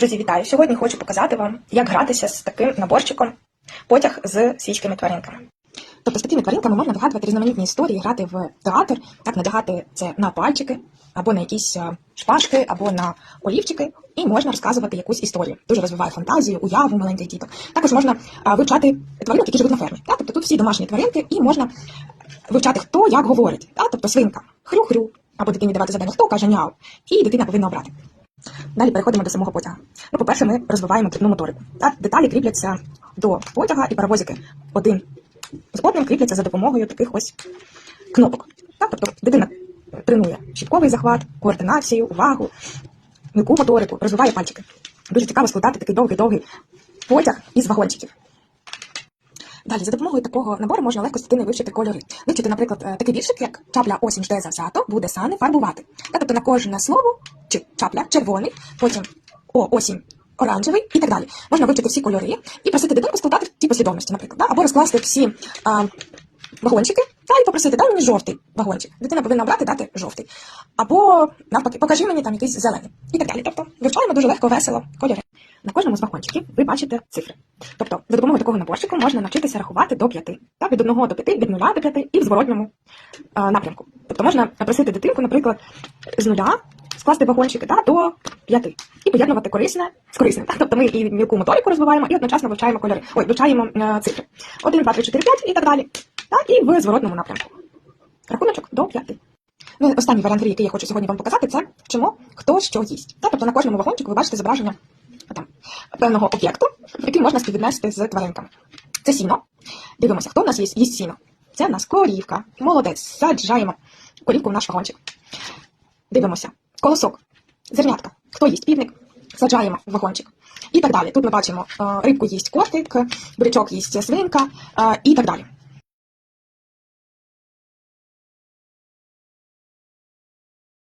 Друзі, вітаю! Сьогодні хочу показати вам, як гратися з таким наборчиком потяг з свійськими тваринками. Тобто з такими тваринками можна вигадувати різноманітні історії, грати в театр, так надягати це на пальчики, або на якісь е, шпажки, або на олівчики, і можна розказувати якусь історію. Дуже розвиває фантазію, уяву маленьких діток. Також можна е, вивчати тваринок, які живуть на фермі. Так? Тобто тут всі домашні тваринки, і можна вивчати, хто як говорить. Так? Тобто свинка хрю-хрю, або дитині давати завдання, хто каже няу, і дитина повинна обрати. Далі переходимо до самого потяга. Ну, по-перше, ми розвиваємо дрібну моторику. Так, деталі кріпляться до потяга, і паровозики один з одним кріпляться за допомогою таких ось кнопок. Так, тобто дитина тренує щітковий захват, координацію, увагу, м'яку моторику, розвиває пальчики. Дуже цікаво складати такий довгий-довгий потяг із вагончиків. Далі, за допомогою такого набору можна легко з дитиною вивчити кольори. Вивчити, наприклад, е, такий віршик, як чапля осінь жде завзято, буде сани фарбувати. Та, тобто на кожне слово чапля червоний, потім о, осінь оранжевий і так далі. Можна вивчити всі кольори і просити дитинку складати ті послідовності, наприклад, да? або розкласти всі а, вагончики та і попросити, дай мені жовтий вагончик. Дитина повинна обрати дати жовтий. Або навпаки, покажи мені там якийсь зелений. І так далі. Тобто вивчаємо дуже легко, весело кольори. На кожному з вагончиків ви бачите цифри. Тобто, за допомогою такого наборчику можна навчитися рахувати до 5. Так, від 1 до 5, від 0 до 5 і в зворотньому а, напрямку. Тобто можна просити дитинку, наприклад, з нуля скласти вагончики да, до 5 і поєднувати корисне з корисним. Так? Тобто ми і мілку моторику розвиваємо, і одночасно вивчаємо кольори. Ой, вивчаємо е, цифри. 1, 2, 3, 4, 5 і так далі. Так, і в зворотному напрямку. Рахуночок до 5. Ну, останній варіант який я хочу сьогодні вам показати, це чому хто що їсть. Так, тобто на кожному вагончику ви бачите зображення там, певного об'єкту, який можна співвіднести з тваринками. Це сіно. Дивимося, хто в нас є, їсть сіно. Це в нас корівка. Молодець. Саджаємо корівку в наш вагончик. Дивимося. Колосок. Зернятка. Хто їсть півник? Саджаємо в вагончик. І так далі. Тут ми бачимо, е, рибку їсть кортик, бурячок їсть свинка е, і так далі.